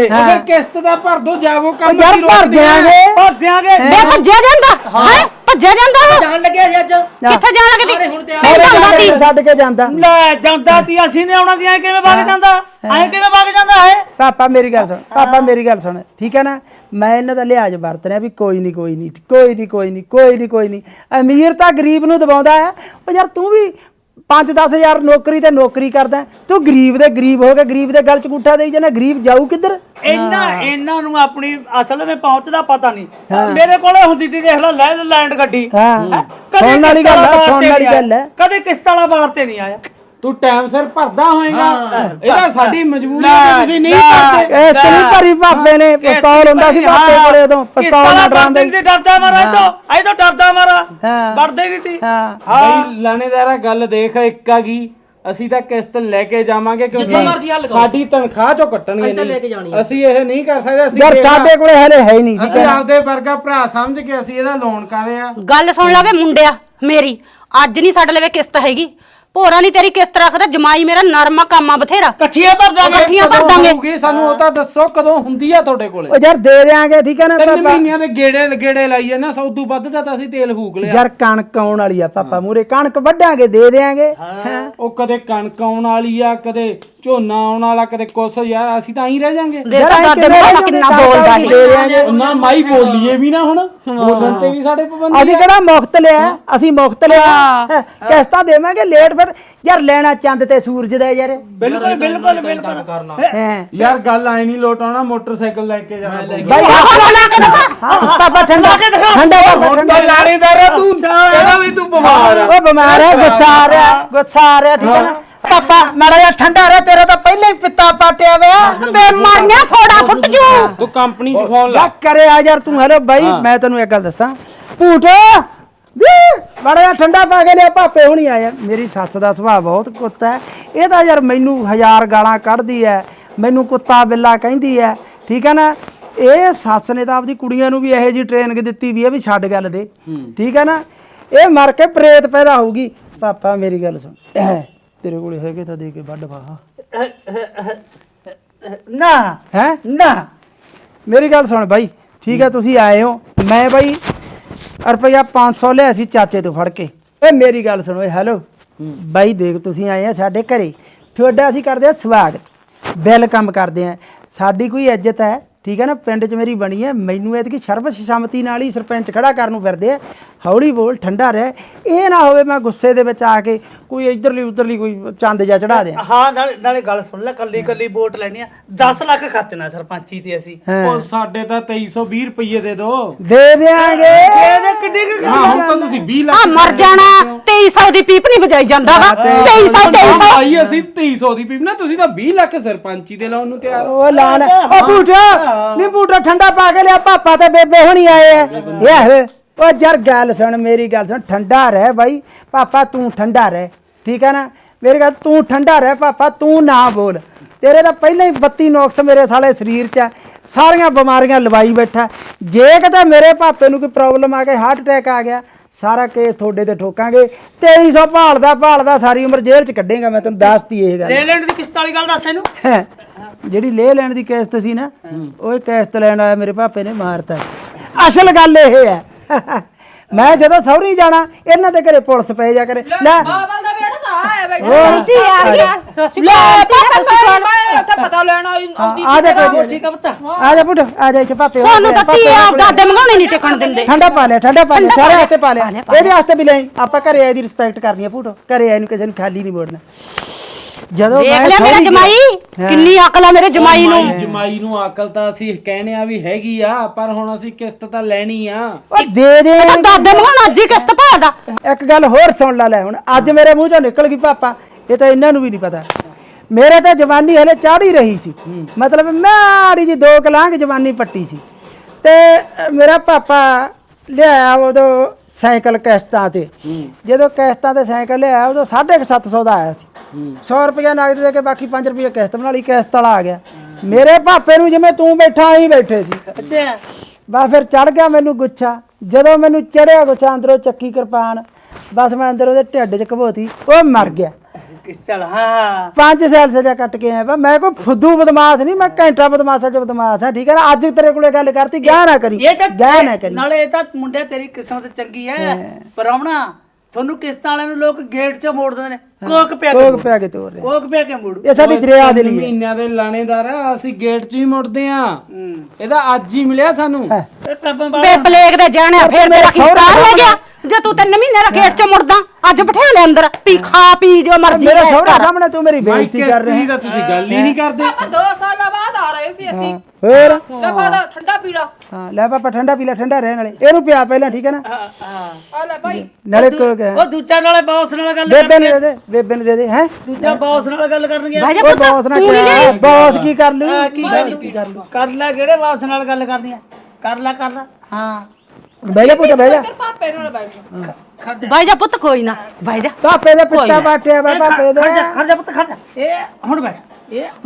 ਫਿਰ ਕਿਸ਼ਤ ਦਾ ਭਰ ਦੋ ਜਾਵੋ ਕੰਮ ਯਾਰ ਕੀ ਭਰ? ਦਿਆਂਗੇ। ਭਰ ਦਿਆਂਗੇ। ਵੇ ਭੱਜਿਆ ਜਾਂਦਾ। ਹੈ। ਭੱਜਿਆ ਜਾਂਦਾ ਉਹ ਜਾਣ ਲੱਗਿਆ ਸੀ ਅੱਜ? ਕਿੱਥੇ ਜਾਣ ਲੱਗੀ ਸਾਰੇ ਹੁਣ ਤਿਆਰ ਨਹੀਂ ਸਾਰੇ ਜਾਂਦਾ ਜਾਂਦੇ ਤੀ ਨੂੰ ਛੱਡ ਕੇ ਜਾਂਦਾ। ਲੈ ਜਾਂਦਾ ਤੀ ਅਸੀਂ ਨੇ ਆਉਣਾ ਤੀ ਐ ਕਿਵੇਂ ਵਗ ਜਾਂਦਾ? ਐ ਕਿਵੇਂ ਵਗ ਜਾਂਦਾ ਹੈ? ਪਾਪਾ ਮੇਰੀ ਗੱਲ ਸੁਣ। ਪਾਪਾ ਮੇਰੀ ਗੱਲ ਸੁਣ। ਠੀਕ ਹੈ ਨਾ? ਮੈਂ ਇਹਨਾਂ ਦਾ ਲਿਹਾਜ਼ ਵਰਤ ਰਿਹਾ ਵੀ ਕੋਈ ਨਹੀਂ ਕੋਈ ਨਹੀਂ ਕੋਈ ਨਹੀਂ ਕੋਈ ਨਹੀਂ ਕੋਈ ਨਹੀਂ ਕੋਈ ਨਹੀਂ। ਅਮੀਰ ਤਾਂ ਗਰੀਬ ਨੂੰ ਦਬਾਉਂਦਾ ਹੈ ਉਹ ਯਾਰ ਤੂੰ ਵੀ 5-10000 ਨੌਕਰੀ ਤੇ ਨੌਕਰੀ ਕਰਦਾ। ਤੂੰ ਗਰੀਬ ਦੇ ਗਰੀਬ ਹੋ ਕੇ ਗਰੀਬ ਦੇ ਗਲ ਚ ਗੁੱਠਾ ਦੇਈ ਜਾਣਾ ਗਰੀਬ ਜਾਊ ਕਿੱਧਰ? ਇਹਨਾਂ ਇਹਨਾਂ ਨੂੰ ਆਪਣੀ ਅਸਲ ਵਿੱਚ ਪਹੁੰਚਦਾ ਪਤਾ ਨਹੀਂ। ਮੇਰੇ ਕੋਲੇ ਹੁੰਦੀ ਤੀ ਦੇਖ ਲੈ ਲੈਂਡ ਗੱਡੀ। ਹਾਂ। ਸੁਣਨ ਵਾਲੀ ਗੱਲ ਹੈ ਸੁਣਨ ਵਾਲੀ ਗੱਲ ਹੈ। ਕਦੇ ਕਿਸ਼ਤ ਵਾਲਾ ਬਾਹਰ ਤੇ ਨਹੀਂ ਆਇਆ। ਤੂੰ ਟਾਈਮ ਸਿਰ ਭਰਦਾ ਹੋਏਗਾ। ਇਹਦਾ ਸਾਡੀ ਮਜਬੂਰੀ ਤੁਸੀਂ ਨਹੀਂ ਲੈ। ਕਰਦੇ ਇਸ ਤੇ ਨਹੀਂ ਭਰੀ ਪਾਪੇ ਨੇ ਪਿਸਤੌਲ ਹੁੰਦਾ ਸੀ ਪਾਪੇ ਕੋਲੇ ਉਦੋਂ ਪਿਸਤੌਲ ਨਾਲ ਡਰਾਉਂਦੇ ਤੇ ਡਰਦਾ ਮਾਰਾ ਇਹ ਤੋਂ ਇਹ ਤੋਂ ਡਰਦਾ ਮਾਰਾ। ਵੜਦੇ ਨਹੀਂ ਤੀ ਹਾਂ। ਬਈ ਲਾਣੇਦਾਰਾ ਗੱਲ ਦੇਖ ਇੱਕ ਆ ਗਈ ਅਸੀਂ ਤਾਂ ਕਿਸ਼ਤ ਲੈ ਕੇ ਜਾਵਾਂਗੇ ਕਰੋ। ਸਾਡੀ ਤਨਖਾਹ ਚੋਂ ਕੱਟਣਗੇ ਨਹੀਂ। ਅਸੀਂ ਇਹ ਨਹੀਂ ਕਰ ਸਕਦੇ ਅਸੀਂ ਯਾਰ ਸਾਡੇ ਕੋਲੇ ਹਲੇ ਹੈ ਹੀ ਨਹੀਂ ਅਸੀਂ? ਆਪਦੇ ਵਰਗਾ ਭਰਾ ਸਮਝ ਕੇ ਅਸੀਂ ਇਹਦਾ ਲੋਨ ਕਰ ਰਹੇ ਆ। ਗੱਲ ਸੁਣ ਲੈ ਵੇ ਮੁੰਡਿਆ ਮੇਰੀ ਅੱਜ ਨਹੀਂ ਸਾਡੇ ਲਵੇ ਕਿਸ਼ਤ ਹੈਗੀ। ਭੋਰਾ ਨਹੀਂ ਤੇਰੀ ਕਿਸ਼ਤ ਰੱਖਦਾ ਜਮਾਈ ਮੇਰਾ ਨਰਮਾ ਕਾਮਾ ਬਥੇਰਾ। ਕੱਚੀਆਂ ਭਰ ਦਾਂਗੇ। ਇਕੱਠੀਆਂ ਭਰ ਦਾਂਗੇ। ਹੋਊਗੀ ਸਾਨੂੰ ਉਹ ਤਾਂ ਦੱਸੋ ਕਦੋਂ ਹੁੰਦੀ ਆ ਤੁਹਾਡੇ ਕੋਲੇ? ਉਹ ਯਾਰ ਦੇ ਦਿਆਂਗੇ ਠੀਕ ਹੈ ਨਾ ਤਿੰਨ ਪਾਪਾ? ਮਹੀਨਿਆਂ ਦੇ ਗੇੜੇ ਗੇੜੇ ਲਾਈਏ ਨਾ ਸੌ ਤੋਂ ਵੱਧ ਦਾ ਤਾਂ ਅਸੀਂ ਤੇਲ ਫੂਕ ਲਿਆ। ਯਾਰ ਕਣਕ ਆਉਣ ਵਾਲੀ ਆ ਪਾਪਾ ਮੂਰੇ ਕਣਕ ਵੱਢਾਂਗੇ ਦੇ ਦੇਾਂਗੇ ਹਾਂ ਉਹ ਕਦੇ ਕਣਕ ਆਉਣ ਵਾਲੀ ਆ ਕਦੇ ਝੋਨਾ ਆਉਣ ਵਾਲਾ ਕਦੇ ਕੁਛ ਯਾਰ ਅਸੀਂ ਤਾਂ ਹੀ ਰਹਿ ਜਾਾਂਗੇ। ਦੇਖ ਤਾਂ ਦਾਦੇ ਮਾਮਾ ਕਿੰਨਾ ਬੋਲਦਾ ਇਹ ਦੇ ਦਿਆਂਗੇ। ਨਾ ਮਾਈ ਬੋਲੀਏ ਵੀ ਨਾ ਹੁਣ। ਬੋਲਣ ਤੇ ਵੀ ਸਾਡੇ ਪਾਬੰਦੀ ਅਸੀਂ ਕਿਹੜਾ ਮੁਫਤ ਲਿਆ? ਅਸੀਂ ਮੁਫਤ ਲਿਆ। ਹੈਂ, ਕਿਸ਼ਤਾਂ ਦੇਵਾਂਗੇ ਲੇਟ ਫਿਰ ਯਾਰ ਲੈਣਾ ਚੰਦ ਤੇ ਸੂਰਜ ਦਾ ਯਾਰ। ਬਿਲਕੁਲ ਬਿਲਕੁਲ ਬਿਲਕੁਲ। ਕਰਨਾ। ਹੈ। ਯਾਰ ਗੱਲ ਆਈ ਨਹੀਂ ਲੋਟ ਆਉਣਾ ਮੋਟਰਸਾਈਕਲ ਲੈ ਕੇ ਜਾਣਾ। ਪਊਗਾ। ਬਾਈ ਹਾਂ ਪਾਪਾ ਠੰਡਾ ਠੰਡਾ ਹੁਣ ਤਾਂ ਲਾਣੇਦਾਰਾ ਤੂੰ। ਕਹਿੰਦਾ ਵੀ ਤੂੰ ਬਿਮਾਰ ਆ। ਉਹ ਬਿਮਾਰ ਹੈ ਗੁੱਸਾ ਆ ਰਿਹਾ ਗੁੱਸਾ ਆ ਰਿਹਾ ਠੀਕ ਹੈ ਨਾ? ਪਾਪਾ ਮਾੜਾ ਜਿਹਾ ਠੰਡਾ ਰਹਿ ਤੇਰਾ ਤਾਂ ਪਹਿਲਾਂ ਹੀ ਪਿੱਤਾ ਪਾਟਿਆ ਹੋਇਆ। ਬੇ ਮਰਨਿਆ ਫੋੜਾ ਫੁੱਟ ਜੂ। ਤੂੰ ਕੰਪਨੀ 'ਚ ਫੋਨ ਲਾ। ਕਰੇ ਆ ਯਾਰ ਤੂੰ ਹੈਲੋ ਬਾਈ ਮੈਂ ਤੈਨੂੰ ਇੱਕ ਗੱਲ ਦੱਸਾਂ। ਭੂਟ ਮਾੜਾ ਜਿਹਾ ਠੰਡਾ ਪਾ ਕੇ ਲਿਆ ਭਾਪੇ ਹੁਣੀ ਆਇਆ ਮੇਰੀ ਸੱਸ ਦਾ ਸੁਭਾਅ ਬਹੁਤ ਕੁੱਤਾ ਹੈ। ਇਹ ਤਾਂ ਯਾਰ ਮੈਨੂੰ ਹਜ਼ਾਰ ਗਾਲਾਂ ਕੱਢਦੀ ਹੈ ਮੈਨੂੰ ਕੁੱਤਾ ਬਿੱਲਾ ਕਹਿੰਦੀ ਹੈ ਠੀਕ ਹੈ ਨਾ? ਇਹ ਸੱਸ ਨੇ ਤਾਂ ਆਪਦੀ ਕੁੜੀਆਂ ਨੂੰ ਵੀ ਇਹੋ ਜੀ ਟ੍ਰੇਨਿੰਗ ਦਿੱਤੀ ਵੀ ਹੈ ਵੀ ਛੱਡ ਗੱਲ ਦੇ ਠੀਕ ਹੈ ਨਾ? ਇਹ ਮਰ ਕੇ ਪ੍ਰੇਤ ਪੈਦਾ ਹੋਊਗੀ। ਪਾਪਾ ਮੇਰੀ ਗੱਲ ਸੁਣ। ਤੇਰੇ ਕੋਲ ਹੈਗੇ ਤਾਂ ਦੇ ਕੇ ਵੱਢ ਪਾ। ਨਾ। ਹੈ? ਨਾ। ਮੇਰੀ ਗੱਲ ਸੁਣ ਬਾਈ। ਠੀਕ ਹੈ ਤੁਸੀਂ ਆਏ ਹੋ। ਮੈਂ ਬਾਈ ਰੁਪਈਆ 500 ਲਿਆ ਸੀ ਚਾਚੇ ਤੋਂ ਫੜ ਕੇ। ਏ ਮੇਰੀ ਗੱਲ ਸੁਣੋ ਏ ਹੈਲੋ। ਬਾਈ ਦੇਖ, ਤੁਸੀਂ ਆਏ ਆ ਸਾਡੇ ਘਰੇ। ਤੁਹਾਡਾ ਅਸੀਂ ਕਰਦੇ ਆ ਸਵਾਗਤ। ਵੈਲਕਮ ਕਰਦੇ ਆ। ਸਾਡੀ ਕੋਈ ਇੱਜ਼ਤ ਹੈ? ਠੀਕ ਹੈ ਨਾ ਪਿੰਡ 'ਚ ਮੇਰੀ ਬਣੀ ਹੈ। ਮੈਨੂੰ ਐਤਕੀ ਸਰਬਸੰਮਤੀ ਨਾਲ ਹੀ ਸਰਪੰਚ ਖੜਾ ਕਰਨ ਨੂੰ ਫਿਰਦੇ ਆ। ਹੌਲੀ ਬੋਲ ਠੰਡਾ ਰਹਿ। ਇਹ ਨਾ ਹੋਵੇ ਮੈਂ ਗੁੱਸੇ ਦੇ ਵਿੱਚ ਆ ਕੇ ਕੋਈ ਇੱਧਰਲੀ ਉੱਧਰਲੀ ਕੋਈ ਚੰਦ ਜਾ ਚੜਾ ਦੇ ਹਾਂ ਨਾਲੇ ਨਾਲੇ ਗੱਲ ਸੁਣ ਲੈ ਕੱਲੀ ਕੱਲੀ ਵੋਟ ਲੈਣੀ ਆ। 10 ਲੱਖ ਖਰਚਣਾ ਸਰਪੰਚੀ ਤੇ ਅਸੀਂ। ਉਹ ਸਾਡੇ ਤਾਂ 2320 ਰੁਪਏ ਦੇ ਦੋ। ਦੇ ਦਿਆਂਗੇ। ਇਹਦੇ ਕਿੱਡੀ ਕੁ ਹਾਂ ਹੁਣ ਤਾਂ ਤੁਸੀਂ 20 ਲੱਖ ਆ ਮਰ ਜਾਣਾ 2300 ਦੀ ਪੀਪ ਨਹੀਂ ਵਜਾਈ ਜਾਂਦਾ ਵਾ। 2300 2300 ਭਾਈ ਅਸੀਂ 2300 ਦੀ ਪੀਪ। ਨਾ ਤੁਸੀਂ ਤਾਂ 20 ਲੱਖ ਸਰਪੰਚੀ ਦੇ ਲਾਉਣ ਨੂੰ ਤਿਆਰ ਹੋ। ਉਹ ਲਾਲ ਉਹ ਬੂਟਾ ਨਹੀਂ ਬੂਟਾ ਠੰਡਾ ਪਾ ਕੇ ਲਿਆ ਪਾਪਾ ਤੇ ਬੇਬੇ ਹੁਣੀ ਆਏ ਆ। ਯਾਰ ਉਹ ਯਾਰ ਗੱਲ ਸੁਣ ਮੇਰੀ ਗੱਲ ਸੁਣ ਠੰਡਾ ਰਹਿ ਬਾਈ ਪਾਪਾ ਤੂੰ ਠੰਡਾ ਰਹਿ ਠੀਕ ਹੈ ਨਾ? ਮੇਰੀ ਗੱਲ ਤੂੰ ਠੰਡਾ ਰਹਿ ਪਾਪਾ ਤੂੰ ਨਾ ਬੋਲ। ਤੇਰੇ ਤਾਂ ਪਹਿਲਾਂ ਹੀ 32 ਨੁਕਸ ਮੇਰੇ ਸਾਲੇ ਸਰੀਰ 'ਚ ਆ ਸਾਰੀਆਂ ਬਿਮਾਰੀਆਂ ਲਵਾਈ ਬੈਠਾ। ਜੇ ਕਿਤੇ ਮੇਰੇ ਪਾਪੇ ਨੂੰ ਕੋਈ ਪ੍ਰੋਬਲਮ ਆ ਗਈ ਹਾਰਟ ਅਟੈਕ ਆ ਗਿਆ ਸਾਰਾ ਕੇਸ ਤੁਹਾਡੇ ਤੇ ਠੋਕਾਂਗੇ। 2300 ਭਾਲਦਾ ਭਾਲਦਾ ਸਾਰੀ ਉਮਰ ਜੇਲ੍ਹ 'ਚ ਕੱਢੇਗਾ ਮੈਂ ਤੈਨੂੰ ਦੱਸਤੀ ਇਹ ਗੱਲ। ਲੇਲੈਂਡ ਦੀ ਕਿਸ਼ਤ ਵਾਲੀ ਗੱਲ ਦੱਸ ਇਹਨੂੰ। ਹੈਂ। ਜਿਹੜੀ ਲੈ ਲੈਣ ਦੀ ਕਿਸ਼ਤ ਸੀ ਨਾ ਉਹ ਕਿਸ਼ਤ ਲੈਣ ਆਇਆ ਮੇਰੇ ਪਾਪੇ ਨੇ ਮਾਰਤਾ। ਅਸਲ ਗੱਲ ਇਹ ਹੈ। ਮੈਂ ਜਦੋਂ ਸਹੁਰੀ ਜਾਣਾ ਇਹਨਾਂ ਦੇ ਘਰੇ ਪੁਲਿਸ ਪੈ ਜਾ ਕਰੇ। ਲੈ ਬਾਬਲ ਦਾ ਆਇਆ ਬੈਠਾ। ਹੋਰ? ਕੀ ਆ ਗਿਆ ਲੈ ਪਾਪਾ ਮੈਂ ਉੱਥੇ ਪਤਾ ਲੈਣ ਆਈ ਆਉਂਦੀ ਆ ਜਾ। ਕੋਈ ਠੀਕ ਆ ਪੁੱਤ। ਆ ਜਾ ਪੁੱਤ ਆ ਜਾ ਇੱਥੇ ਪਾਪੇ ਸਾਨੂੰ ਤਾਂ ਤੀ ਆ। ਦਾਦੇ ਮੰਗਾਉਣੇ ਨਹੀਂ ਟਿਕਣ ਦਿੰਦੇ। ਠੰਡਾ ਪਾ ਲਿਆ ਠੰਡਾ ਪਾ ਲਿਆ ਸਾਰੇ ਹੱਥੇ ਪਾ ਲਿਆ। ਇਹਦੇ ਵਾਸਤੇ ਵੀ ਲੈ ਆਪਾਂ ਘਰੇ ਆਏ ਦੀ ਰਿਸਪੈਕਟ ਕਰਨੀ ਆ ਪੁੱਟੋ ਘਰੇ ਆਏ ਨੂੰ ਕਿਸੇ ਨੂੰ ਖਾਲੀ ਨਹੀਂ ਮੋੜਨਾ। ਜਦੋਂ ਦੇਖ ਮੈਂ ਲੈ ਮੇਰਾ ਜਮਾਈ। ਕਿੰਨੀ ਅਕਲ ਆ ਮੇਰੇ ਜਮਾਈ ਨੂੰ। ਮਾਈ ਜਮਾਈ ਨੂੰ ਅਕਲ ਤਾਂ ਅਸੀਂ ਕਹਿਣੇ ਆ ਵੀ ਹੈਗੀ ਆ ਪਰ ਹੁਣ ਅਸੀਂ ਕਿਸ਼ਤ ਤਾਂ ਲੈਣੀ ਆ। ਉਹ ਦੇ ਦੇ। ਇਹ ਤਾਂ ਦਾਦੇ ਮੰਗਾਉਣਾ ਅੱਜ ਹੀ ਕਿਸ਼ਤ ਭਾਲਦਾ ਇੱਕ ਗੱਲ ਹੋਰ ਸੁਣ ਲੈ ਲੈ ਹੁਣ। ਅੱਜ ਮੇਰੇ ਮੂੰਹ ਚੋਂ ਨਿਕਲ ਗਈ ਪਾਪਾ। ਇਹ ਤਾਂ ਇਹਨਾਂ ਨੂੰ ਵੀ ਨਹੀਂ ਪਤਾ। ਮੇਰੇ ਤਾਂ ਜਵਾਨੀ ਹਲੇ ਚਾੜੀ ਰਹੀ ਸੀ। ਮਤਲਬ ਮਾੜੀ ਜੀ ਦੋ ਕਲਾਂਗ ਜਵਾਨੀ ਪੱਟੀ ਸੀ। ਤੇ ਮੇਰਾ ਪਾਪਾ ਲਿਆਇਆ ਉਦੋਂ ਸਾਈਕਲ ਕਿਸ਼ਤਾਂ ਤੇ। ਜਦੋਂ ਕਿਸ਼ਤਾਂ ਤੇ ਸਾਈਕਲ ਲਿਆਇਆ ਉਦੋਂ 750 ਦਾ ਆਇਆ ਸੀ। 100 ਰੁਪਏ ਨਗਦ ਦੇ ਕੇ ਬਾਕੀ 5 ਰੁਪਏ ਕਿਸ਼ਤ ਬਣਾ ਲਈ ਕਿਸ਼ਤ ਵਾਲਾ ਆ ਗਿਆ। ਮੇਰੇ ਪਾਪੇ ਨੂੰ ਜਿਵੇਂ ਤੂੰ ਬੈਠਾ ਆਈ ਬੈਠੇ ਸੀ। ਅੱਛਾ। ਬਸ ਫਿਰ ਚੜ ਗਿਆ ਮੈਨੂੰ ਗੁੱਛਾ। ਜਦੋਂ ਮੈਨੂੰ ਚੜਿਆ ਗੁੱਛਾ ਅੰਦਰੋਂ ਚੱਕੀ ਕਿਰਪਾਨ ਬਸ ਮੈਂ ਅੰਦਰ ਉਹਦੇ ਢਿੱਡ 'ਚ ਘਬੋਤੀ ਉਹ ਮਰ ਗਿਆ। ਕਿਸ ਚੱਲ ਹਾਂ 5 ਸਾਲ ਸਜ਼ਾ ਕੱਟ ਕੇ ਆਇਆ ਵਾ। ਮੈਂ ਕੋਈ ਫੁੱਦੂ ਬਦਮਾਸ਼ ਨਹੀਂ ਮੈਂ ਘੰਟਾ ਬਦਮਾਸ਼ਾ ਚ ਬਦਮਾਸ਼ ਆ ਠੀਕ ਹੈ ਨਾ? ਅੱਜ ਤੇਰੇ ਕੋਲੇ ਗੱਲ ਕਰਤੀ ਗਿਆ ਨਾ ਕਰੀ ਗਿਆ ਨਾ ਕਰੀ। ਨਾਲੇ ਇਹ ਤਾਂ ਮੁੰਡੇ ਤੇਰੀ ਕਿਸਮਤ ਚੰਗੀ ਹੈ ਪਰਾਉਣਾ ਤੁਹਾਨੂੰ ਕਿਸ਼ਤਾਂ ਵਾਲਿਆਂ ਨੂੰ ਲੋਕ ਗੇਟ 'ਚ ਮੋੜ ਦਿੰਦੇ ਨੇ। ਕੋਕ ਪਿਆ ਕੇ ਕੋਕ ਪਿਆ ਕੇ ਤੋਰ ਰਿਹਾ। ਕੋਕ ਪਿਆ ਕੇ ਮੋੜੂ। ਇਹ ਸਾਡੀ ਦਰਿਆ ਦੇ ਲਈ ਹੈ। ਮਹੀਨਿਆਂ ਦੇ ਲਾਣੇਦਾਰ ਆ ਅਸੀਂ ਗੇਟ 'ਚ ਹੀ ਮੁੜਦੇ ਆ। ਹੂੰ। ਇਹਦਾ ਅੱਜ ਹੀ ਮਿਲਿਆ ਸਾਨੂੰ। ਇਹ ਕੰਮ ਬੇ ਬਾਲਾ ਪਲੇਗ ਦੇ ਜਾਣਿਆ ਫੇਰ ਮੇਰਾ ਕੀ ਸਹੁਰਾ ਲੈ ਗਿਆ? ਜੇ ਤੂੰ ਤਿੰਨ ਮਹੀਨੇ ਦਾ ਗੇਟ 'ਚ ਮੁੜਦਾ ਅੱਜ ਬਿਠਾ ਲੈ ਅੰਦਰ। ਪੀ ਖਾ ਪੀ ਜੋ ਮਰਜ਼ੀ ਮੇਰੇ ਐਸ਼ ਸਹੁਰਾ ਕਰ। ਸਾਹਮਣੇ ਤੂੰ ਮੇਰੀ ਬੇਇੱਜ਼ਤੀ ਕਰ ਰਿਹਾ। ਦਾ ਤੁਸੀਂ ਗੱਲ ਹੀ ਨਹੀਂ ਕਰਦੇ। ਆਪਾਂ 2 ਸਾਲਾਂ ਬਾਅਦ ਆ ਰਹੇ ਸੀ ਅਸੀਂ। ਹੋਰ? ਲੈ ਫੜ ਠੰਡਾ ਪੀੜਾ। ਹਾਂ ਲੈ ਪਾਪਾ ਠੰਡਾ ਪੀ ਲੈ ਠੰਡਾ ਰਹਿ ਨਾਲੇ ਇਹਨੂੰ ਪਿਆ ਪਹਿਲਾਂ ਠੀਕ ਹੈ ਨਾ? ਆ ਲੈ ਭਾਈ। ਨਾਲੇ ਹੈ ਉਹ ਦੂਜਾ ਨਾਲੇ ਬੌਸ ਨਾਲ ਗੱਲ ਬੇਬੇ ਕਰਨੀ ਨੂੰ ਦੇ ਦੇ ਬੇਬੇ ਨੂੰ ਦੇ ਦੇ ਹੈ? ਦੂਜਾ ਬੌਸ ਨਾਲ ਗੱਲ ਕਰਨਗੇ। ਭਾਈ ਉਹ ਬੌਸ ਨਾ ਕਿਹਾ ਬੌਸ ਕੀ ਕਰ ਲੂ? ਕੀ ਕਰ ਲੂ? ਕਰ ਲੈ? ਕਿਹੜੇ ਬੌਸ ਨਾਲ ਗੱਲ ਕਰਨੀ ਹੈ ਕਰ ਲੈ ਕਰ ਲੈ। ਹਾਂ। ਬਹਿ ਜਾ ਪੁੱਤ ਬਹਿ ਜਾ। ਪਾਪੇ ਨਾਲ ਬੈਠ ਖੜ ਜਾ। ਬਾਈ ਜਾ ਪੁੱਤ ਕੋਈ ਨਾ ਬਾਈ ਜਾ। ਪਾਪੇ ਦੇ ਪਿੱਤਾ ਬਾਟਿਆ ਪਾਪੇ ਦੇ। ਖੜ ਜਾ ਖੜ ਜਾ ਪੁੱਤ ਖੜ ਜਾ। ਇਹ ਹੁਣ ਬੈਠ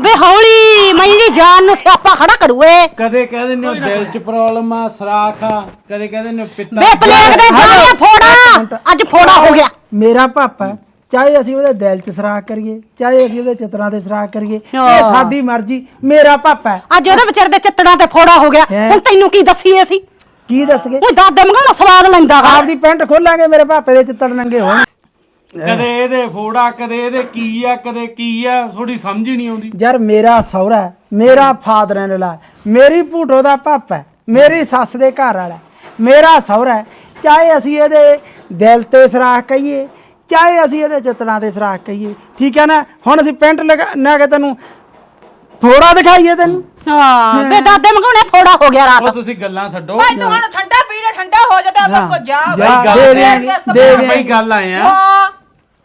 ਬੇ ਹੌਲੀ ਮੈਂ ਜੀ ਜਾਨ ਨੂੰ ਸਿਆਪਾ ਖੜਾ ਕਰੂ ਏ ਕਦੇ ਕਹਿ ਦਿੰਦੇ ਹੋ ਦਿਲ 'ਚ ਪ੍ਰੋਬਲਮ ਆ ਸਰਾਖ ਆ ਕਦੇ ਕਹਿ ਦਿੰਦੇ ਹੋ ਪਿੱਤਾ ਬੇ ਪਲੇਗ ਦੇ ਜਾਣਿਆ ਫੋੜਾ ਅੱਜ ਫੋੜਾ ਹੋ ਗਿਆ। ਮੇਰਾ ਪਾਪਾ ਹੈ। ਚਾਹੇ ਅਸੀਂ ਉਹਦੇ ਦਿਲ 'ਚ ਸਰਾਖ ਕਰੀਏ ਚਾਹੇ ਅਸੀਂ ਉਹਦੇ ਚਿੱਤਰਾਂ ਤੇ ਸਰਾਖ ਕਰੀਏ ਇਹ ਸਾਡੀ ਮਰਜ਼ੀ ਮੇਰਾ ਪਾਪਾ। ਹੈ। ਅੱਜ ਉਹਦੇ ਵਿਚਾਰੇ ਦੇ ਚਿੱਤੜਾਂ ਤੇ ਫੋੜਾ ਹੋ ਗਿਆ। ਹੈਂ? ਹੁਣ ਤੈਨੂੰ ਕੀ ਦੱਸੀਏ ਅਸੀਂ? ਕੀ ਦੱਸਗੇ ਉਹ ਦਾਦੇ ਮੰਗਾਉਣਾ ਸਵਾਦ ਲੈਂਦਾ ਗਾ ਆਪਦੀ ਪੈਂਟ ਖੋਲਾਂਗੇ ਮੇਰੇ ਪਾਪੇ ਦੇ ਚਿੱਤੜ ਨੰਗੇ ਹੋਣ। ਕਦੇ ਇਹਦੇ ਫੋੜਾ ਕਦੇ ਇਹਦੇ ਕੀ ਆ ਕਦੇ ਕੀ ਆ ਥੋੜੀ ਸਮਝ ਹੀ ਨਹੀਂ ਆਉਂਦੀ। ਯਾਰ ਮੇਰਾ ਸਹੁਰਾ ਹੈ, ਮੇਰਾ ਫਾਦਰ ਇਨ ਲਾ ਮੇਰੀ ਭੂਟੋ ਦਾ ਪਾਪਾ ਹੈ, ਮੇਰੀ ਸੱਸ ਦੇ ਘਰ ਵਾਲਾ ਹੈ, ਮੇਰਾ ਸਹੁਰਾ ਹੈ। ਚਾਹੇ ਅਸੀਂ ਇਹਦੇ ਦਿਲ ਤੇ ਸਰਾਖ ਕਹੀਏ ਚਾਹੇ ਅਸੀਂ ਇਹਦੇ ਚਿੱਤੜਾਂ ਤੇ ਸਰਾਖ ਕਹੀਏ ਠੀਕ ਹੈ ਨਾ? ਹੁਣ ਅਸੀਂ ਪੈਂਟ ਲਗਾ ਨਾ ਕੇ ਤੈਨੂੰ ਥੋੜਾ ਦਿਖਾਈਏ ਤੈਨੂੰ। ਹਾਂ ਬੇ ਦਾਦੇ ਮੰਗਾਉਣੇ ਫੋੜਾ ਹੋ ਗਿਆ ਉਹ ਰਾਤ ਤੁਸੀਂ ਗੱਲਾਂ ਛੱਡੋ। ਭਾਈ ਤੂੰ ਹੁਣ ਠੰਡਾ ਪੀੜਾ ਠੰਡਾ ਹੋ ਜਾ ਤੇ ਆਪਾਂ ਕੋ ਜਾ ਜਾ, ਦੇ ਗੱਲ ਦੇ। ਬਈ ਆਏ ਆ। ਹਾਂ।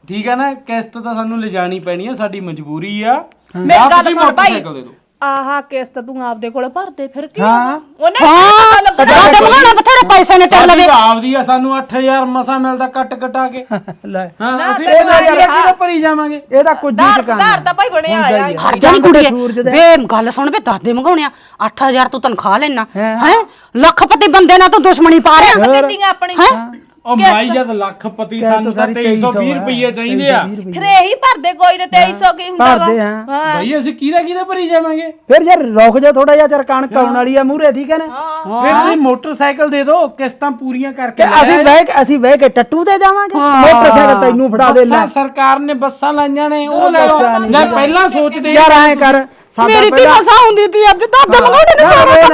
ਠੀਕ ਆ ਨਾ ਕਿਸ਼ਤ ਤਾਂ ਸਾਨੂੰ ਲਿਜਾਣੀ ਪੈਣੀ ਆ ਸਾਡੀ ਮਜਬੂਰੀ ਆ। ਮੇਰੀ ਗੱਲ ਤੁਸੀਂ ਸੁਣ ਭਾਈ। ਮੋਟਰਸਾਈਕਲ ਦੇ ਦਿਓ। ਆਹਾ ਕਿਸ਼ਤ ਤੂੰ ਆਪਦੇ ਕੋਲ ਭਰਦੇ ਫਿਰ ਕੀ ਹਾਂ। ਉਹਨੇ ਹਾਂ ਗੱਲ ਦਾਦੇ ਮੰਗਾਉਣੇ ਬਥੇਰੇ ਪੈਸੇ ਨੇ ਤੇਰੇ ਸਾਡੀ ਲਵੇ। ਤਾਂ ਆਪਦੀ ਆ ਸਾਨੂੰ 8000 ਮਸਾ ਮਿਲਦਾ ਕੱਟ ਕਟਾ ਕੇ। ਲੈ। ਹਾਂ ਅਸੀਂ ਤੈਨੂੰ ਇਹਦਾ ਆਏ ਕਰਕੇ ਹਾਂ। ਕਿਹੜਾ ਭਰੀ ਜਾਵਾਂਗੇ। ਇਹਦਾ ਕੁਝ ਦਾਰ ਟਿਕਾਣਾ। ਸੁਧਾਰ ਤਾਂ ਭਾਈ ਬਣਿਆ ਆਇਆ ਖਰਚਾ ਨਹੀਂ ਕੁੜੀਏ। ਬੇ ਗੱਲ ਸੁਣ ਬੇ ਦਾਦੇ ਮੰਗਾਉਣਿਆ 8000 ਤੂੰ ਤਨਖਾਹ ਲੈਣਾ ਹੈਂ। ਹੈ? ਲੱਖਪਤੀ ਬੰਦੇ ਨਾਲ ਤੂੰ ਦੁਸ਼ਮਣੀ ਪਾ ਰਿਹਾ। ਕਿੰਨੀਆਂ ਆਪਣੀ ਹੈ। ਉਹ ਮਾਈ ਜਦ ਲੱਖਪਤੀ ਸਾਨੂੰ ਤਾਂ 2320 ਰੁਪਏ ਚਾਹੀਦੇ ਆ। ਫਿਰ ਇਹੀ ਭਰਦੇ ਕੋਈ ਨੇ 2300 ਕੀ ਹੁੰਦਾ ਭਰਦੇ ਭਾਈ ਅਸੀਂ ਕਿਹਦਾ ਕਿਹਦਾ ਭਰੀ ਜਾਵਾਂਗੇ? ਫਿਰ ਯਾਰ ਰੁਕ ਜਾ ਥੋੜਾ ਜਿਹਾ ਚਰ ਕਣਕ ਆਉਣ ਵਾਲੀ ਆ ਮੂਰੇ ਠੀਕ ਹੈ ਨਾ? ਫਿਰ ਤੁਸੀਂ ਮੋਟਰਸਾਈਕਲ ਦੇ ਦਿਓ ਕਿਸ਼ਤਾਂ ਪੂਰੀਆਂ ਕਰਕੇ ਅਸੀਂ ਬਹਿ ਕੇ ਅਸੀਂ ਬਹਿ ਕੇ ਟੱਟੂ ਤੇ ਜਾਵਾਂਗੇ? ਮੋਟਰਸਾਈਕਲ ਤੈਨੂੰ ਫੜਾ ਦੇ ਲੈ। ਸਰਕਾਰ ਨੇ ਬੱਸਾਂ ਲਾਈਆਂ ਨੇ ਉਹ ਲੈ ਲਓ। ਲੈ ਪਹਿਲਾਂ ਸੋਚਦੇ ਯਾਰ ਐਂ ਕਰ ਸਾਡਾ ਮੇਰੀ ਤੀ ਪਹਿਲਾਂ ਮਸਾ ਹੁੰਦੀ ਤੀ ਅੱਜ ਦਾਦੇ ਨੇ ਨਾ, ਸਾਰਾ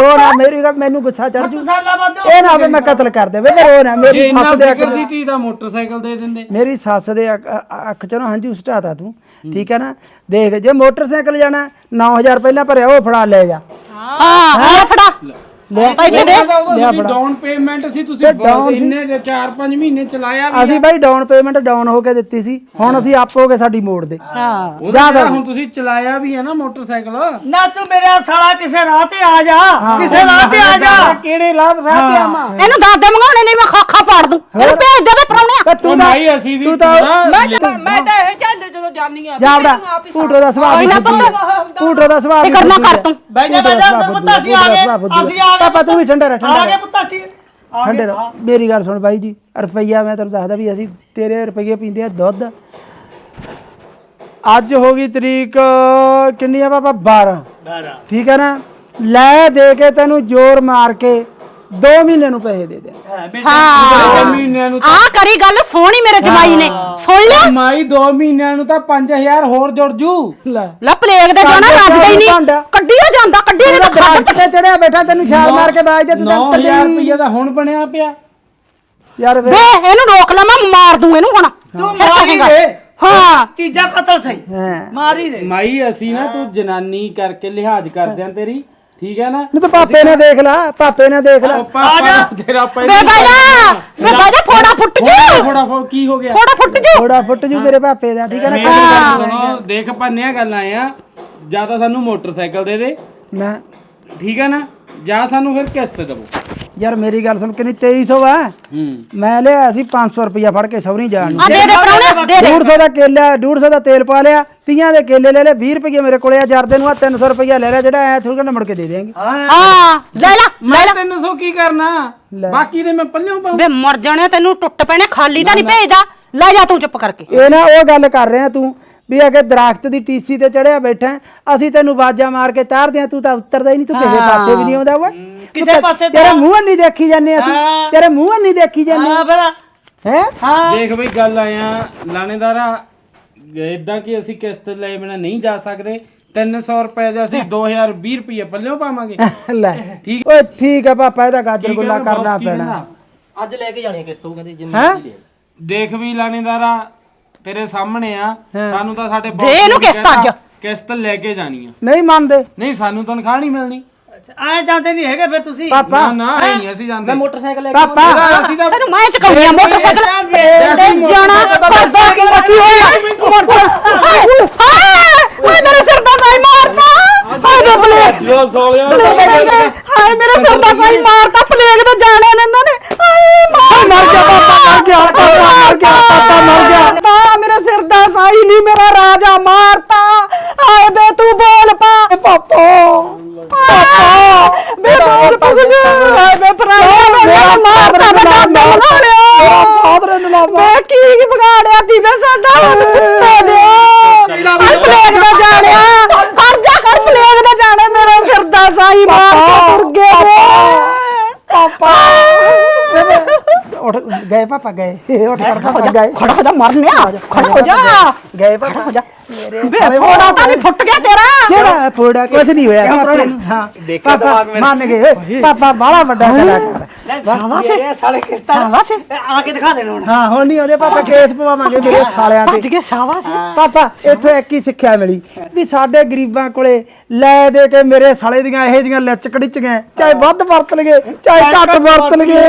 ਰੋ ਨਾ ਮੇਰੀ ਗੱਲ ਮੈਨੂੰ ਗੁੱਸਾ ਚੜ ਜੂ। ਸਾਲਾਂ ਬਾਅਦ ਇਹ ਨਾ ਹੋਵੇ ਮੈਂ ਕਤਲ ਕਰ ਦੇ ਵੇ ਰੋ ਨਾ ਮੇਰੀ ਸੱਸ ਦੇ ਅੱਖ ਸੀ ਤੀ ਦਾ ਮੋਟਰਸਾਈਕਲ ਦੇ ਦਿੰਦੇ। ਮੇਰੀ ਸੱਸ ਦੇ ਅੱਖ- ਅ- ਅੱਖ ਚੋਂ ਨਾ ਹੰਝੂ ਸਟਾਤਾ ਤੂੰ ਠੀਕ ਹੈ ਨਾ? ਦੇਖ ਜੇ ਮੋਟਰਸਾਈਕਲ ਜਾਣਾ 9000 ਪਹਿਲਾਂ ਭਰਿਆ ਉਹ ਫੜਾ ਲੈ ਜਾ। ਹਾਂ ਹਾਂ? ਫੜਾ। ਲੈ ਪੈਸੇ ਦੇ ਲਿਆ ਫੜਾ। ਡਾਊਨ ਪੇਮੈਂਟ ਸੀ ਤੁਸੀਂ ਤੇ ਸੀ। ਇੰਨੇ 4-5 ਮਹੀਨੇ ਚਲਾਇਆ ਵੀ ਅਸੀਂ ਬਾਈ ਡਾਊਨ ਪੇਮੈਂਟ ਡਾਊਨ ਹੋ ਕੇ ਦਿੱਤੀ ਸੀ। ਹੁਣ ਅਸੀਂ ਆਪ ਹੋ ਕੇ ਸਾਡੀ ਮੋੜ ਦੇ। ਹਾਂ। ਉਹਦਾ ਜਿਹੜਾ ਫਿਰ। ਹੁਣ ਤੁਸੀਂ ਚਲਾਇਆ ਵੀ ਹੈ ਨਾ ਮੋਟਰਸਾਈਕਲ। ਨਾ ਤੂੰ ਮੇਰੇ ਸਾਲਾ ਕਿਸੇ ਰਾਹ ਤੇ ਆ ਜਾ। ਕਿਸੇ ਰਾਹ ਤੇ ਆ ਜਾ। ਕਿਹੜੇ ਲਾਦ ਰਾਹ ਤੇ ਆਵਾਂ? ਇਹਨੂੰ ਦਾਦੇ ਮੰਗਾਉਣੇ ਨਹੀਂ ਮੈਂ ਖਾਖਾ ਪਾੜ ਦੂੰ। ਇਹਨੂੰ ਭੇਜ ਦੇ ਵੇ ਪਰੌਣਿਆ ਤੇ ਤੂੰ ਤਾਂ ਮਾਈ ਅਸੀਂ ਵੀ ਤੂੰ ਤਾਂ ਮੈਂ ਤਾਂ ਮੈਂ ਤਾਂ ਇਹ ਚੱਲ ਜਦੋਂ ਜਾਨੀ ਆ ਜਾ ਬੜਾ ਭੂਟੋ ਦਾ ਸੁਭਾਅ ਵੀ ਪੁੱਤ। ਭੂਟੋ ਦਾ ਸੁਭਾਅ ਵੀ ਫਿਕਰ ਨਾ ਕਰ ਤੂੰ। ਬਹਿ ਜਾ ਬਹਿ ਜਾ ਤੇ ਪੁੱਤ ਅਸੀਂ ਆ ਗਏ। ਅਸੀਂ ਆ ਪਾਪਾ ਤੂੰ ਵੀ ਠੰਡਾ ਰਹਿ ਠੰਡਾ ਆ ਰਹਿ। ਗਏ ਪੁੱਤ ਅਸੀਂ। ਆ ਠੰਡੇ ਰਹੋ। ਮੇਰੀ ਗੱਲ ਸੁਣ ਬਾਈ ਜੀ ਰੁਪਈਆ ਮੈਂ ਤੈਨੂੰ ਦੱਸਦਾ ਵੀ ਅਸੀਂ ਤੇਰੇ ਰੁਪਈਏ ਪੀਂਦੇ ਆ ਦੁੱਧ। ਅੱਜ ਹੋ ਗਈ ਤਰੀਕ ਕਿੰਨੀ ਆ ਪਾਪਾ 12 ਬਾਰਾ। ਠੀਕ ਹੈ ਨਾ? ਲੈ ਦੇ ਕੇ ਤੈਨੂੰ ਜ਼ੋਰ ਮਾਰ ਕੇ 2 ਮਹੀਨੇ ਨੂੰ ਪੈਸੇ ਦੇ ਦੇ ਹਾਂ ਮਹੀਨਿਆਂ ਨੂੰ ਆ ਕਰੀ ਗੱਲ ਸੋਹਣੀ ਮੇਰੇ ਜਮਾਈ ਨੇ। ਸੁਣ ਲਿਆ। ਮਾਈ 2 ਮਹੀਨਿਆਂ ਨੂੰ ਤਾਂ 5000 ਹੋਰ ਜੁੜ ਜੂ। ਲੈ। ਲੈ ਪਲੇਗ ਦੇ ਜਾਣਾ ਰੱਜਦਾ ਹੀ ਨਹੀਂ। ਕੱਢੀਓ ਜਾਂਦਾ ਕੱਢੀ ਤੇਰਾ ਨਹੀਂ ਤਾਂ ਚੜਿਆ ਬੈਠਾ ਤੈਨੂੰ ਛਾਲ ਮਾਰ ਕੇ ਬਾਜ ਦੇ ਤੂੰ ਤਾਂ 9000 ਪੱਲੀ ਰੁਪਏ ਦਾ ਹੁਣ ਬਣਿਆ ਪਿਆ। ਯਾਰ ਵੇ ਇਹਨੂੰ ਰੋਕ ਲਾ ਮੈਂ ਮਾਰ ਦੂੰ ਇਹਨੂੰ ਹੁਣ। ਤੂੰ ਮਾਰੀ ਕਹੇਗਾ। ਦੇ। ਹਾਂ। ਤੀਜਾ ਕਤਲ ਸਹੀ। ਹਾਂ। ਮਾਰੀ ਦੇ। ਮਾਈ ਅਸੀਂ ਨਾ ਤੂੰ ਜਨਾਨੀ ਕਰਕੇ ਲਿਹਾਜ਼ ਕਰਦੇ ਆਂ ਤੇਰੀ। ਠੀਕ ਹੈ ਨਾ? ਨਹੀਂ ਤਾਂ ਪਾਪੇ ਨੇ ਦੇਖ ਲਾ ਪਾਪੇ ਨੇ ਦੇਖ ਲਾ। ਉਹ ਪਾਪਾ ਤੇਰਾ ਵੇ ਪਹਿਲਾਂ ਬਾਜਾ। ਵੇ ਬਾਜਾ ਫੋੜਾ ਫੁੱਟ ਜੂ। ਥੋੜਾ ਫੋ ਕੀ ਹੋ ਗਿਆ? ਫੋੜਾ ਫੁੱਟ ਜੂ। ਥੋੜਾ ਫੁੱਟ ਜੂ ਮੇਰੇ ਪਾਪੇ ਦਾ ਠੀਕ ਹੈ ਮੇਰੀ ਨਾ ਗੱਲ ਸੁਣੋ ਦੇਖ ਪੰਨਿਆ ਗੱਲ ਆਏ ਆ ਜਾਂ ਤਾਂ ਸਾਨੂੰ ਮੋਟਰਸਾਈਕਲ ਦੇ ਦੇ ਮੈਂ ਠੀਕ ਹੈ ਨਾ? ਜਾਂ ਸਾਨੂੰ ਫਿਰ ਕਿਸ਼ਤ ਦੇਵੋ। ਯਾਰ ਮੇਰੀ ਗੱਲ ਸੁਣ ਕਿੰਨੀ 2300 ਆ। ਹੂੰ। ਮੈਂ ਲਿਆ ਸੀ 500 ਰੁਪਇਆ ਫੜ ਕੇ ਸੌਰੀ ਜਾਣ ਨੂੰ। ਆ ਦੇ ਦੇ ਪਰਾਉਣੇ ਦੇ ਦੇ। 150 ਦਾ ਕੇਲਾ 150 ਦਾ ਤੇਲ ਪਾ ਲਿਆ ਤੀਆਂ ਦੇ ਕੇਲੇ ਲੈ ਲੈ 20 ਰੁਪਏ ਮੇਰੇ ਕੋਲੇ ਆ ਜਰਦੇ ਨੂੰ ਆ 300 ਰੁਪਇਆ ਲੈ ਲਿਆ ਜਿਹੜਾ ਐ ਥੋੜਾ ਮੁੜ ਕੇ ਦੇ ਦੇਾਂਗੇ ਹਾਂ। ਲੈ ਲੈ ਮੈਂ 300 ਕੀ ਕਰਨਾ? ਬਾਕੀ ਦੇ ਮੈਂ ਪੱਲਿਓਂ ਪਾਉਂ। ਵੇ ਮਰ ਜਾਣਿਆ ਤੈਨੂੰ ਟੁੱਟ ਪੈਣੇ ਖਾਲੀ ਤਾਂ ਨਹੀਂ ਭੇਜਦਾ। ਲੈ ਜਾ ਤੂੰ ਚੁੱਪ ਕਰਕੇ। ਇਹ ਨਾ ਉਹ ਗੱਲ ਕਰ ਰਿਹਾ ਤੂੰ ਵੀ ਅਗੇ ਦਰਖਤ ਦੀ ਟੀਸੀ ਤੇ ਚੜਿਆ ਬੈਠਾ ਅਸੀਂ ਤੈਨੂੰ ਬਾਜਾਂ ਮਾਰ ਕੇ ਤਾਰਦੇ ਆ ਤੂੰ ਤਾਂ ਉੱਤਰਦਾ ਹੀ ਨਹੀਂ ਤੂੰ ਕਿਸੇ ਪਾਸੇ ਵੀ ਨਹੀਂ ਆਉਂਦਾ ਓਏ। ਕਿਸੇ ਪਾਸੇ ਤੇਰੇ ਮੂੰਹ ਨਹੀਂ ਦੇਖੀ ਜਾਂਦੇ ਅਸੀਂ। ਤੇਰੇ ਮੂੰਹ ਨਹੀਂ ਦੇਖੀ ਜਾਂਦੇ। ਹਾਂ ਫਿਰ ਹੈ? ਹਾਂ। ਦੇਖ ਬਈ ਗੱਲ ਆਇਆ ਲਾਣੇਦਾਰਾ ਇਦਾਂ ਕਿ ਅਸੀਂ ਕਿਸ਼ਤ ਲੈ ਬਿਨਾ ਨਹੀਂ ਜਾ ਸਕਦੇ। 300 ਰੁਪਏ ਦਾ ਅਸੀਂ 2020 ਰੁਪਏ ਪੱਲਿਓਂ ਪਾਵਾਂਗੇ। ਲੈ। ਠੀਕ। ਓਏ ਠੀਕ ਆ ਪਾਪਾ ਇਹਦਾ ਗਾਜਰ ਗੁੱਲਾ ਕਰਨਾ ਪੈਣਾ? ਅੱਜ ਲੈ ਕੇ ਜਾਣੀ ਕਿਸ ਤੋਂ ਕਹਿੰਦੇ ਜਿੰਨੀ ਲੈ। ਦੇਖ ਵੀ ਲਾਣੇਦਾਰਾ ਤੇਰੇ ਸਾਹਮਣੇ ਆ ਸਾਨੂੰ ਤਾਂ ਸਾਡੇ boss ਦੇ ਇਹਨੂੰ ਕਿਸ਼ਤ ਕਹਿਤਾ, ਅੱਜ। ਕਿਸ਼ਤ ਲੈ ਕੇ ਜਾਣੀ ਆ। ਨਹੀਂ ਮੰਨਦੇ। ਨਹੀਂ ਸਾਨੂੰ ਤਨਖਾਹ ਨਹੀਂ ਮਿਲਣੀ। ਆਏ ਜਾਂਦੇ ਨਹੀਂ ਹੈਗੇ ਫਿਰ ਤੁਸੀਂ? ਪਾਪਾ। ਨਾ ਨਾ ਇਹ ਨਹੀਂ ਅਸੀਂ ਜਾਂਦੇ। ਮੈਂ ਮੋਟਰਸਾਈਕਲ ਲੈ ਕੇ ਪਾਪਾ। ਇਹਦਾ ਅਸੀਂ ਤਾਂ ਤੈਨੂੰ ਮੈਂ ਚਕਾਉਣੀ ਆ ਮੋਟਰਸਾਈਕਲ। ਜਾਣਾ ਕਰਦਾ ਕਿ ਕੀ ਹੋਇਆ? ਹਾਏ ਮੇਰੇ ਸਿਰ ਦਾ ਸਾਈ ਮਾਰਤਾ। ਹਾਏ ਵੇ ਪਲੇਗ ਜੋ ਸੋਲਿਆ ਹਾਏ ਮੇਰੇ ਸਿਰ ਦਾ ਸਾਈ ਮਾਰਤਾ। ਪਲੇਗ ਤੇ ਜਾਣੇ ਨੇ ਇਹਨਾਂ ਨੇ। ਹਾਏ ਮਾਰ ਮਰ ਗਿਆ ਪਾਪਾ ਮਰ ਗਿਆ ਪਾਪਾ ਮਰ ਗਿਆ ਪਾਪਾ ਮਰ ਗਿਆ। ਸਾਈ ਨਹੀਂ ਮੇਰਾ ਰਾਜਾ ਮਾਰਤਾ। ਹਾਏ ਬੇ ਤੂੰ ਬੋਲ ਪਾ। ਪਾਪਾ। ਪਾਪਾ ਬੇ ਬੋਲ ਪਾ। ਕੁਝ ਬੇ ਪਰਾਇਆ ਮਾਰਤਾ ਬੜਾ ਫਾਦਰ ਨੇ ਕੀ ਵਿਗਾੜਿਆ ਸਾਡਾ। ਦੇ ਹਾਏ ਪਲੇਗ ਦਾ ਜਾਣਿਆ ਕਰ ਜਾ ਕਰ ਪਲੇਗ ਦਾ ਜਾਣੇ ਮੇਰੇ ਸਿਰ ਦਾ ਸਾਈ ਮਾਰ ਕੇ ਤੁਰ ਗਏ ਪਾਪਾ ਉੱਠ ਗਏ ਪਾਪਾ ਗਏ ਉੱਠ ਕਰ ਪਾਪਾ ਗਏ ਖੜਾ ਹੋ ਜਾ ਮਰਨਿਆ ਖੜਾ ਹੋ ਜਾ। ਗਏ ਪਾਪਾ ਹੋ ਜਾ। ਮੇਰੇ ਵੇ ਫੋੜਾ ਤਾਂ ਨਹੀਂ ਫੁੱਟ ਗਿਆ ਤੇਰਾ। ਕਿਹੜਾ ਫੋੜਾ? ਕੁਛ ਨਹੀਂ ਹੋਇਆ। ਹਾਂ। ਦੇਖਿਆ ਮੇਰਾ। ਮੰਨ ਗਏ। ਪਾਪਾ ਬਾਹਲਾ ਵੱਡਾ ਕਲਾਕਾਰ ਸ਼ਾਬਾਸ਼। ਸਾਲੇ ਕਿਸ਼ਤਾਂ ਸ਼ਾਬਾਸ਼। ਆ ਕੇ ਦਿਖਾ ਦੇਣ ਹੁਣ। ਹਾਂ ਹੁਣ ਨਹੀਂ ਆਉਂਦੇ। ਪਾਪਾ ਕੇਸ ਪਵਾਵਾਂਗੇ ਮੇਰੇ ਸਾਲਿਆਂ ਭੱਜ ਤੇ ਗਿਆ ਸ਼ਾਬਾਸ਼ ਪਾਪਾ। ਇੱਥੋਂ ਇੱਕ ਹੀ ਸਿੱਖਿਆ ਮਿਲੀ ਵੀ ਸਾਡੇ ਗਰੀਬਾਂ ਕੋਲੇ ਲੈ ਦੇ ਕੇ ਮੇਰੇ ਸਾਲੇ ਦੀਆਂ ਇਹੋ ਜੀਆਂ ਲੱਚ ਕੜਿਚ ਗਏ ਚਾਹੇ ਵੱਧ ਵਰਤ ਲਗੇ ਚਾਹੇ ਘੱਟ ਵਰਤ ਲਗੇ